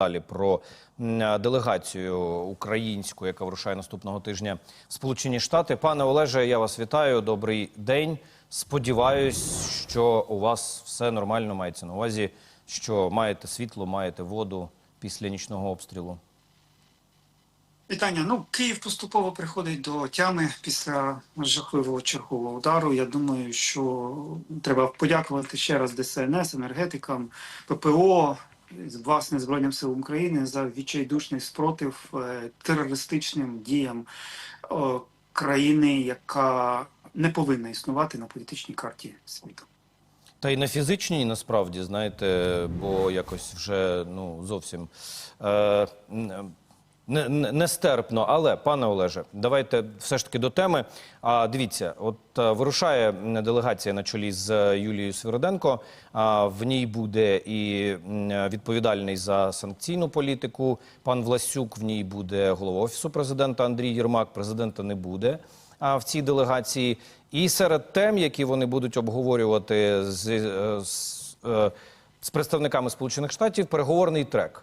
далі про делегацію українську, яка вирушає наступного тижня в Сполучені Штати. Пане Олеже, я вас вітаю. Добрий день. Сподіваюсь, що у вас все нормально мається на увазі, що маєте світло, маєте воду після нічного обстрілу. Вітання. Ну, Київ поступово приходить до тями після жахливого чергового удару. Я думаю, що треба подякувати ще раз ДСНС, енергетикам, ППО, власне Збройним силам України за відчайдушний спротив е, терористичним діям е, країни, яка не повинна існувати на політичній карті світу. Та й на фізичній, насправді, знаєте, бо якось вже ну зовсім е, нестерпно. Але, пане Олеже, давайте все ж таки до теми. А дивіться, от е, вирушає делегація на чолі з е, Юлією Свириденко. А в ній буде і відповідальний за санкційну політику пан Власюк. В ній буде голова офісу президента Андрій Єрмак. Президента не буде а, в цій делегації. І серед тем, які вони будуть обговорювати з, е, з, е, з представниками Сполучених Штатів, переговорний трек.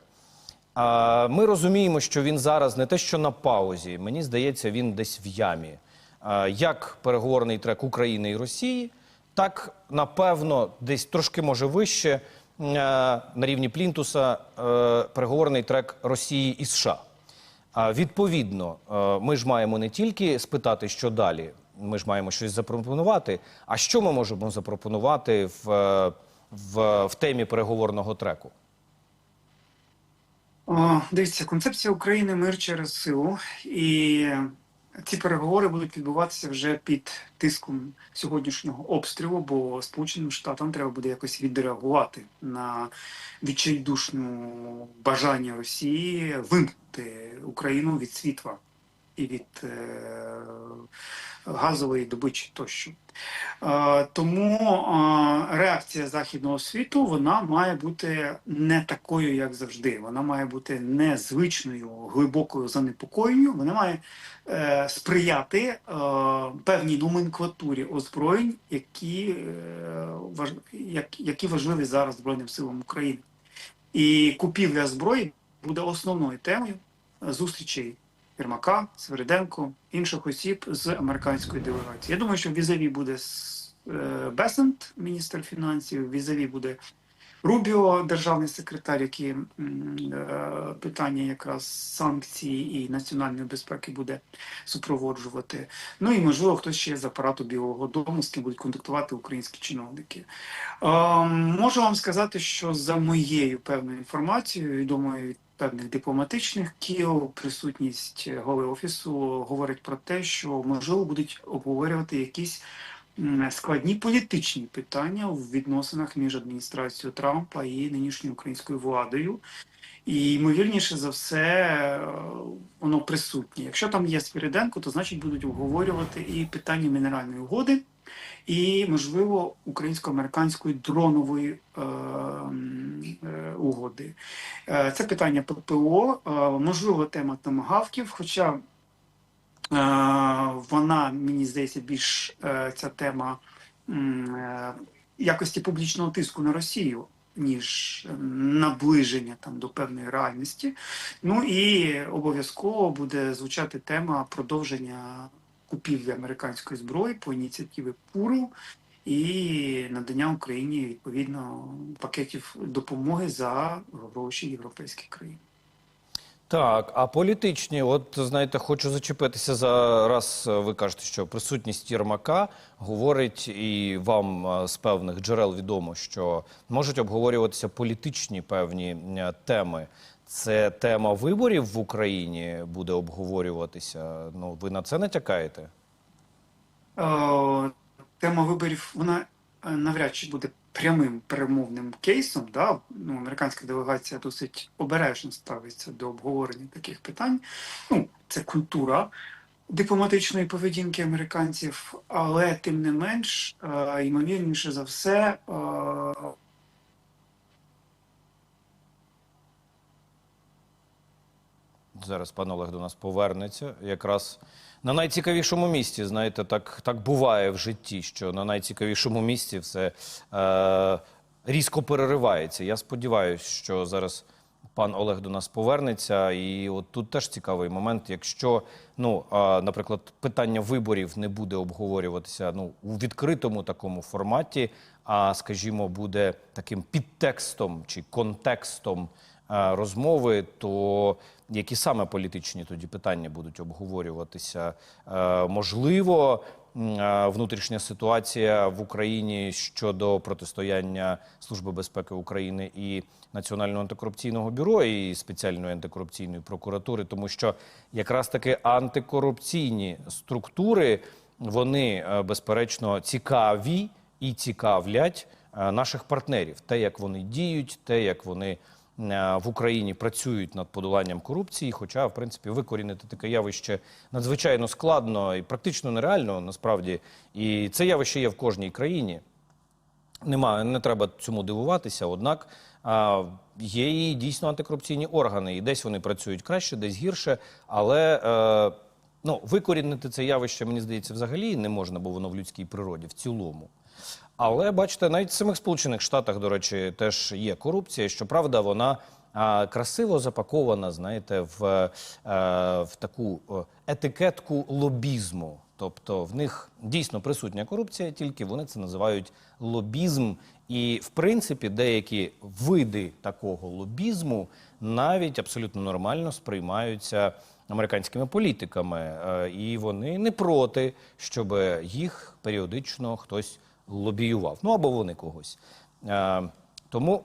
Ми розуміємо, що він зараз не те, що на паузі. Мені здається, він десь в ямі. Як переговорний трек України і Росії, так напевно, десь трошки може вище е, на рівні Плінтуса е, переговорний трек Росії і США. Відповідно, е, ми ж маємо не тільки спитати, що далі. Ми ж маємо щось запропонувати. А що ми можемо запропонувати в, в, в темі переговорного треку? О, дивіться, концепція України мир через силу, і ці переговори будуть відбуватися вже під тиском сьогоднішнього обстрілу, бо Сполученим Штатам треба буде якось відреагувати на відчайдушну бажання Росії вимкнути Україну від світла і від е, газової добичі тощо. Е, Тому е, реакція західного світу вона має бути не такою, як завжди. Вона має бути незвичною, глибокою занепокоєнню. Вона має сприяти певній номенклатурі озброєнь, які, які важливі зараз Збройним силам України. І купівля зброї буде основною темою зустрічей Єрмака, Свериденко, інших осіб з американської делегації. Я думаю, що візаві буде е, Бесент, міністр фінансів, візаві буде Рубіо, державний секретар, які е, питання якраз санкцій і національної безпеки буде супроводжувати. Ну і можливо хтось ще з апарату Білого Дому, з ким будуть контактувати українські чиновники. Е, можу вам сказати, що за моєю певною інформацією, відомою від певних дипломатичних кіл, присутність голови офісу говорить про те, що можливо будуть обговорювати якісь складні політичні питання в відносинах між адміністрацією Трампа і нинішньою українською владою. І ймовірніше за все, е, воно присутнє. Якщо там є Свириденко, то значить будуть обговорювати і питання мінеральної угоди, і, можливо, українсько-американської дронової е, е, угоди. Е, Це питання ППО, е, можливо, тема томагавків, хоча вона, мені здається, більш е, ця тема е, якості публічного тиску на Росію. Ніж е, наближення там до певної реальності. Ну і обов'язково буде звучати тема продовження купівлі американської зброї по ініціативи ПУРу і надання Україні відповідно пакетів допомоги за гроші європейських країн. Так, а політичні, от знаєте, хочу зачепитися за раз. е, Ви кажете, що присутність Єрмака говорить, і вам е, з певних джерел відомо, що можуть обговорюватися політичні певні е, теми. Це тема виборів в Україні буде обговорюватися. Ну, ви на це натякаєте? Е, Тема виборів вона навряд чи буде прямим перемовним кейсом. Да? Ну, американська делегація досить обережно ставиться до обговорення таких питань. Ну, це культура дипломатичної поведінки американців, але тим не менш, е, ймовірніше за все, Зараз пан Олег до нас повернеться. Якраз на найцікавішому місці, знаєте, так, так буває в житті, що на найцікавішому місці все е, різко переривається. Я сподіваюся, що зараз пан Олег до нас повернеться. І от тут теж цікавий момент. Якщо, ну, а, наприклад, питання виборів не буде обговорюватися ну, у відкритому такому форматі, а, скажімо, буде таким підтекстом чи контекстом е, розмови, то які саме політичні тоді питання будуть обговорюватися? Е, Можливо, е, внутрішня ситуація в Україні щодо протистояння Служби безпеки України і Національного антикорупційного бюро і спеціальної антикорупційної прокуратури, тому що якраз таки антикорупційні структури вони е, безперечно цікаві і цікавлять е, наших партнерів. Те, як вони діють, те, як вони е, в Україні працюють над подоланням корупції. Хоча, в принципі, викорінити таке явище надзвичайно складно і практично нереально насправді. І це явище є в кожній країні. Немає, не треба цьому дивуватися. Однак є і дійсно антикорупційні органи, і десь вони працюють краще, десь гірше. Але е, ну, викорінити це явище, мені здається, взагалі не можна, бо воно в людській природі в цілому. Але бачите, навіть в самих Сполучених Штатах, до речі, теж є корупція. Щоправда, вона красиво запакована, знаєте, в, е, в таку е, етикетку лобізму. Тобто в них дійсно присутня корупція, тільки вони це називають лобізм. І, в принципі, деякі види такого лобізму навіть абсолютно нормально сприймаються американськими політиками. Е, І вони не проти, щоб їх періодично хтось лобіював. Ну або вони когось. Е, Тому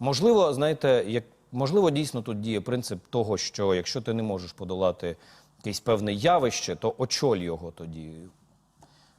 Можливо, знаєте, як можливо, дійсно тут діє принцип того, що якщо ти не можеш подолати якесь певне явище, то очоль його тоді.